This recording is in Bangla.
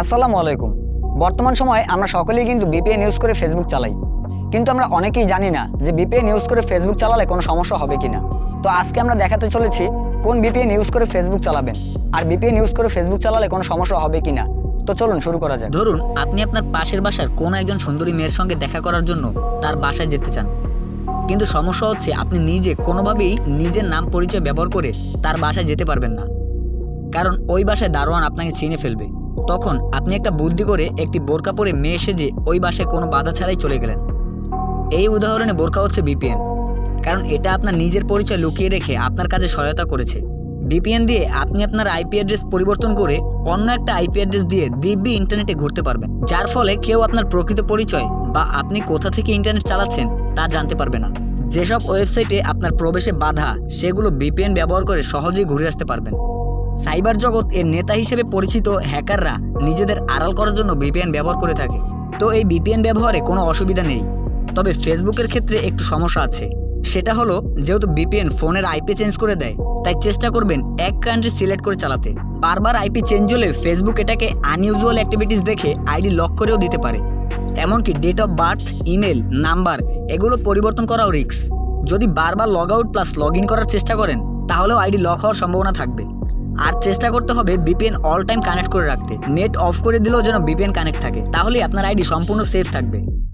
আসসালামু আলাইকুম। বর্তমান সময়ে আমরা সকলেই কিন্তু বিপিএন ইউজ করে ফেসবুক চালাই। কিন্তু আমরা অনেকেই জানি না যে বিপিএন ইউজ করে ফেসবুক চালালে কোনো সমস্যা হবে কিনা। তো আজকে আমরা দেখাতে চলেছি কোন বিপিএন ইউজ করে ফেসবুক চালাবেন আর বিপিএন ইউজ করে ফেসবুক চালালে কোনো সমস্যা হবে কিনা। তো চলুন শুরু করা যাক। ধরুন, আপনি আপনার পাশের বাসার কোনো একজন সুন্দরী মেয়ের সঙ্গে দেখা করার জন্য তার বাসায় যেতে চান। কিন্তু সমস্যা হচ্ছে আপনি নিজে কোনোভাবেই নিজের নাম পরিচয় ব্যবহার করে তার বাসায় যেতে পারবেন না। কারণ ওই বাসায় দারোয়ান আপনাকে চিনে ফেলবে। তখন আপনি একটা বুদ্ধি করে একটি বোরকা পরে মেয়ে সেজে ওই বাসায় কোনো বাধা ছাড়াই চলে গেলেন। এই উদাহরণে বোরকা হচ্ছে বিপিএন। কারণ এটা আপনার নিজের পরিচয় লুকিয়ে রেখে আপনার কাজে সহায়তা করেছে। বিপিএন দিয়ে আপনি আপনার আইপি অ্যাড্রেস পরিবর্তন করে অন্য একটা আইপি অ্যাড্রেস দিয়ে দিব্যি ইন্টারনেটে ঘুরতে পারবেন। যার ফলে কেউ আপনার প্রকৃত পরিচয় বা আপনি কোথা থেকে ইন্টারনেট চালাচ্ছেন তা জানতে পারবে না। যেসব ওয়েবসাইটে আপনার প্রবেশে বাধা, সেগুলো বিপিএন ব্যবহার করে সহজেই ঘুরে আসতে পারবেন। সাইবার জগৎ এর নেতা হিসেবে পরিচিত হ্যাকাররা নিজেদের আড়াল করার জন্য ভিপিএন ব্যবহার করে থাকে। তো এই ভিপিএন ব্যবহারে কোনো অসুবিধা নেই। তবে ফেসবুকের ক্ষেত্রে একটু সমস্যা আছে। সেটা হলো, যেহেতু ভিপিএন ফোনের আইপি চেঞ্জ করে দেয়, তাই চেষ্টা করবেন এক কান্ট্রি সিলেক্ট করে চালাতে। বারবার আইপি চেঞ্জ হলে ফেসবুক এটাকে আনইউজুয়াল অ্যাক্টিভিটিস দেখে আইডি লক করেও দিতে পারে। এমনকি date of birth email number এগুলো পরিবর্তন করাও রিস্ক যদি বারবার log out plus log in করার চেষ্টা করেন, তাহলেও আইডি লক হওয়ার সম্ভাবনা থাকবে। আর চেষ্টা করতে হবে বিপিএন অল টাইম কানেক্ট করে রাখতে। নেট অফ করে দিলেও যেন বিপিএন কানেক্ট থাকে। তাহলে আপনার আইডি সম্পূর্ণ সেফ থাকবে।